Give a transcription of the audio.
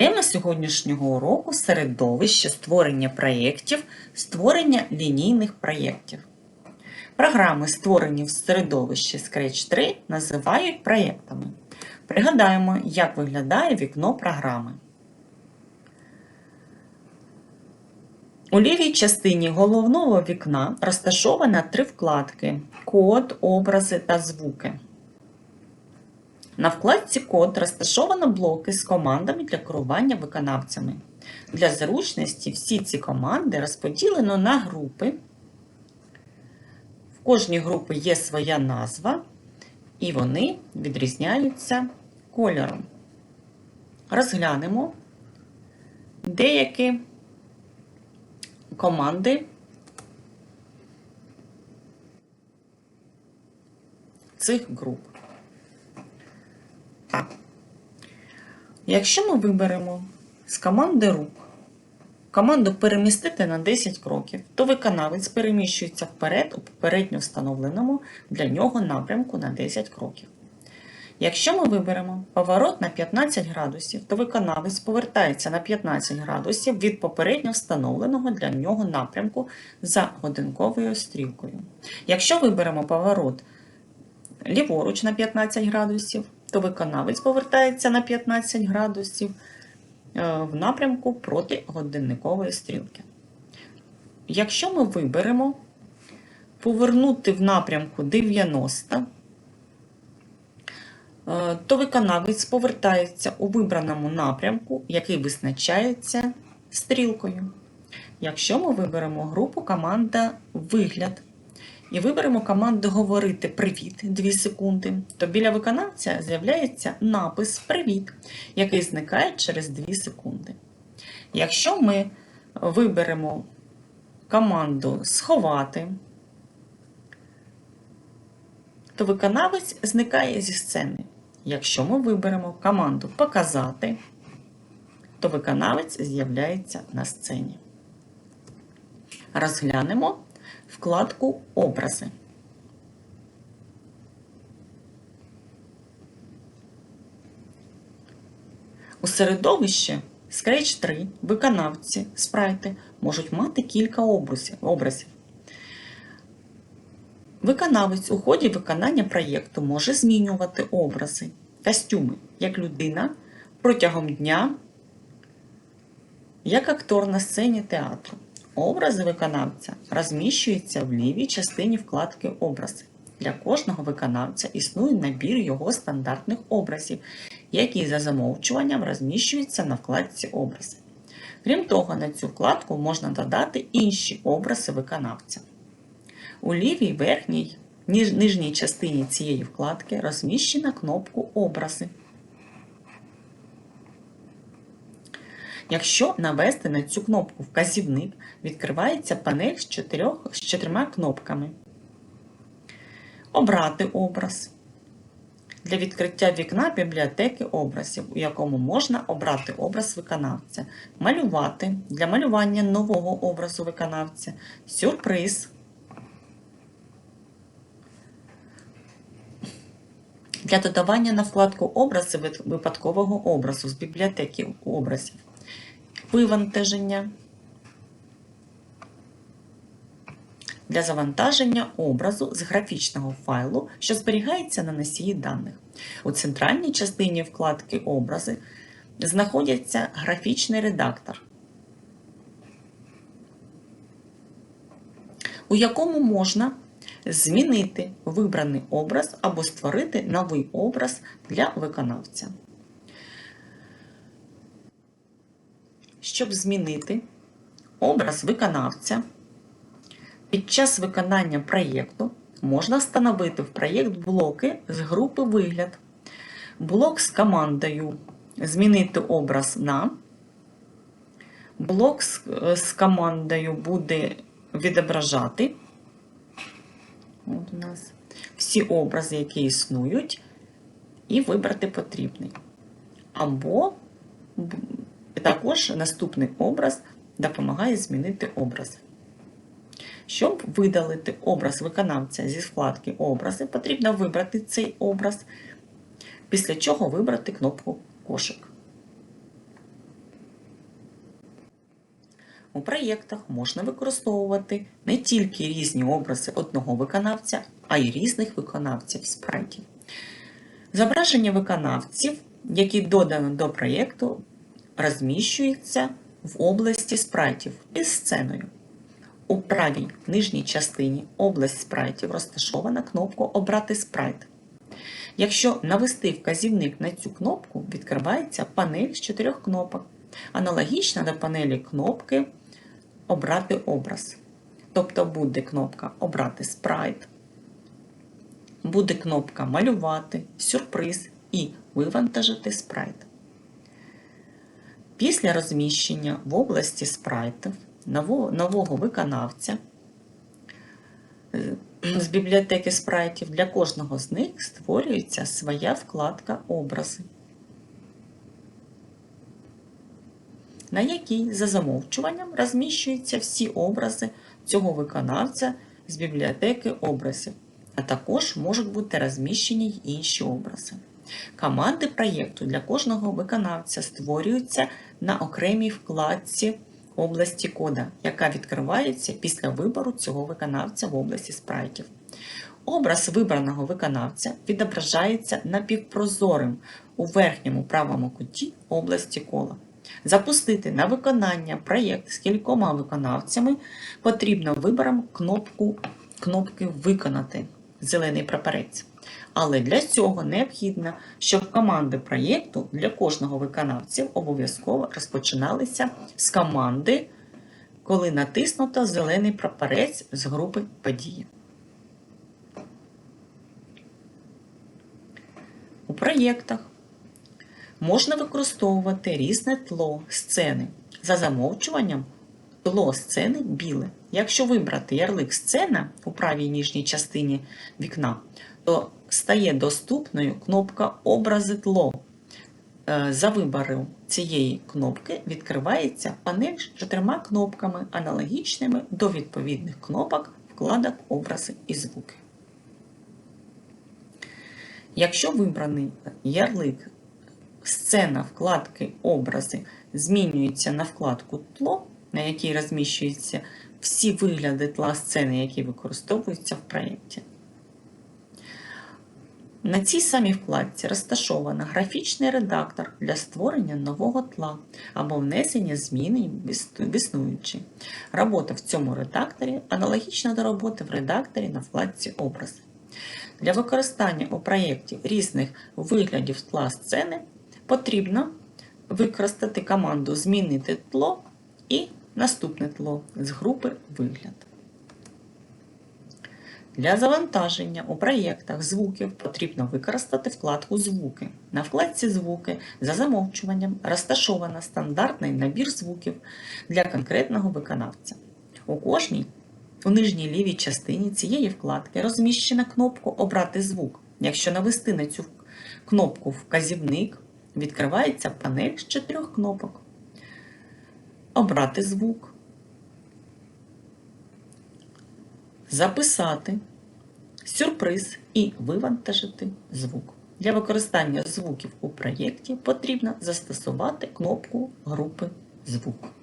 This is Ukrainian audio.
Тема сьогоднішнього уроку середовище створення проєктів, створення лінійних проєктів. Програми, створені в середовищі Scratch 3, називають проєктами. Пригадаємо, як виглядає вікно програми. У лівій частині головного вікна розташовано три вкладки код, образи та звуки. На вкладці Код розташовано блоки з командами для керування виконавцями. Для зручності всі ці команди розподілено на групи. В кожній групі є своя назва, і вони відрізняються кольором. Розглянемо деякі команди цих груп. Якщо ми виберемо з команди рук команду перемістити на 10 кроків, то виконавець переміщується вперед у попередньо встановленому для нього напрямку на 10 кроків. Якщо ми виберемо поворот на 15 градусів, то виконавець повертається на 15 градусів від попередньо встановленого для нього напрямку за годинковою стрілкою. Якщо виберемо поворот ліворуч на 15 градусів, то виконавець повертається на 15 градусів е, в напрямку проти годинникової стрілки. Якщо ми виберемо повернути в напрямку 90, е, то виконавець повертається у вибраному напрямку, який визначається стрілкою. Якщо ми виберемо групу команда Вигляд і виберемо команду Говорити Привіт 2 секунди, то біля виконавця з'являється напис Привіт, який зникає через 2 секунди. Якщо ми виберемо команду Сховати, то виконавець зникає зі сцени. Якщо ми виберемо команду Показати, то виконавець з'являється на сцені. Розглянемо вкладку Образи. У середовищі Scratch 3 виконавці спрайти можуть мати кілька образів. Виконавець у ході виконання проєкту може змінювати образи, костюми як людина протягом дня, як актор на сцені театру. Образи виконавця розміщуються в лівій частині вкладки Образи. Для кожного виконавця існує набір його стандартних образів, які за замовчуванням розміщуються на вкладці Образи. Крім того, на цю вкладку можна додати інші образи виконавця. У лівій верхній нижній частині цієї вкладки розміщена кнопку Образи. Якщо навести на цю кнопку вказівник, відкривається панель з, чотирьох, з чотирма кнопками. Обрати образ. Для відкриття вікна бібліотеки образів, у якому можна обрати образ виконавця, малювати для малювання нового образу виконавця, сюрприз. Для додавання на вкладку образи випадкового образу з бібліотеки образів вивантаження. Для завантаження образу з графічного файлу, що зберігається на носії даних. У центральній частині вкладки Образи знаходиться графічний редактор, у якому можна змінити вибраний образ або створити новий образ для виконавця. Щоб змінити образ виконавця. Під час виконання проєкту можна встановити в проєкт блоки з групи вигляд. Блок з командою Змінити образ на. Блок з командою буде відображати От у нас всі образи, які існують, і вибрати потрібний. Або також наступний образ допомагає змінити образ. Щоб видалити образ виконавця зі вкладки Образи, потрібно вибрати цей образ, після чого вибрати кнопку Кошик. У проєктах можна використовувати не тільки різні образи одного виконавця, а й різних виконавців спрайтів. Зображення виконавців, які додано до проєкту, розміщуються в області спрайтів із сценою. У правій нижній частині область спрайтів розташована кнопка Обрати спрайт. Якщо навести вказівник на цю кнопку, відкривається панель з чотирьох кнопок, аналогічна до панелі кнопки Обрати образ. Тобто буде кнопка Обрати спрайт, буде кнопка Малювати, сюрприз і Вивантажити спрайт. Після розміщення в області спрайтів нового, виконавця е, з бібліотеки спрайтів для кожного з них створюється своя вкладка Образи, на якій за замовчуванням розміщуються всі образи цього виконавця з бібліотеки образів, а також можуть бути розміщені й інші образи. Команди проєкту для кожного виконавця створюються на окремій вкладці області кода, яка відкривається після вибору цього виконавця в області спрайтів. Образ вибраного виконавця відображається напівпрозорим у верхньому правому куті області кола. Запустити на виконання проєкт з кількома виконавцями потрібно вибором кнопку, кнопки Виконати зелений прапорець. Але для цього необхідно, щоб команди проєкту для кожного виконавця обов'язково розпочиналися з команди, коли натиснуто зелений прапорець з групи події. У проєктах можна використовувати різне тло сцени. За замовчуванням тло сцени біле. Якщо вибрати ярлик сцена у правій нижній частині вікна, то стає доступною кнопка Образи тло. Е, За вибором цієї кнопки відкривається панель з чотирма кнопками, аналогічними до відповідних кнопок вкладок Образи і звуки. Якщо вибраний ярлик сцена вкладки Образи змінюється на вкладку Тло, на якій розміщуються всі вигляди тла сцени, які використовуються в проєкті. На цій самій вкладці розташовано графічний редактор для створення нового тла або внесення зміни в існуючі. Робота в цьому редакторі аналогічна до роботи в редакторі на вкладці Образи. Для використання у проєкті різних виглядів тла сцени потрібно використати команду Змінити тло і наступне тло з групи Вигляд. Для завантаження у проєктах звуків потрібно використати вкладку Звуки. На вкладці Звуки за замовчуванням розташовано стандартний набір звуків для конкретного виконавця. У кожній у нижній лівій частині цієї вкладки розміщена кнопка Обрати звук. Якщо навести на цю кнопку вказівник, відкривається панель з чотирьох кнопок. Обрати звук. Записати сюрприз і вивантажити звук. Для використання звуків у проєкті потрібно застосувати кнопку групи звук.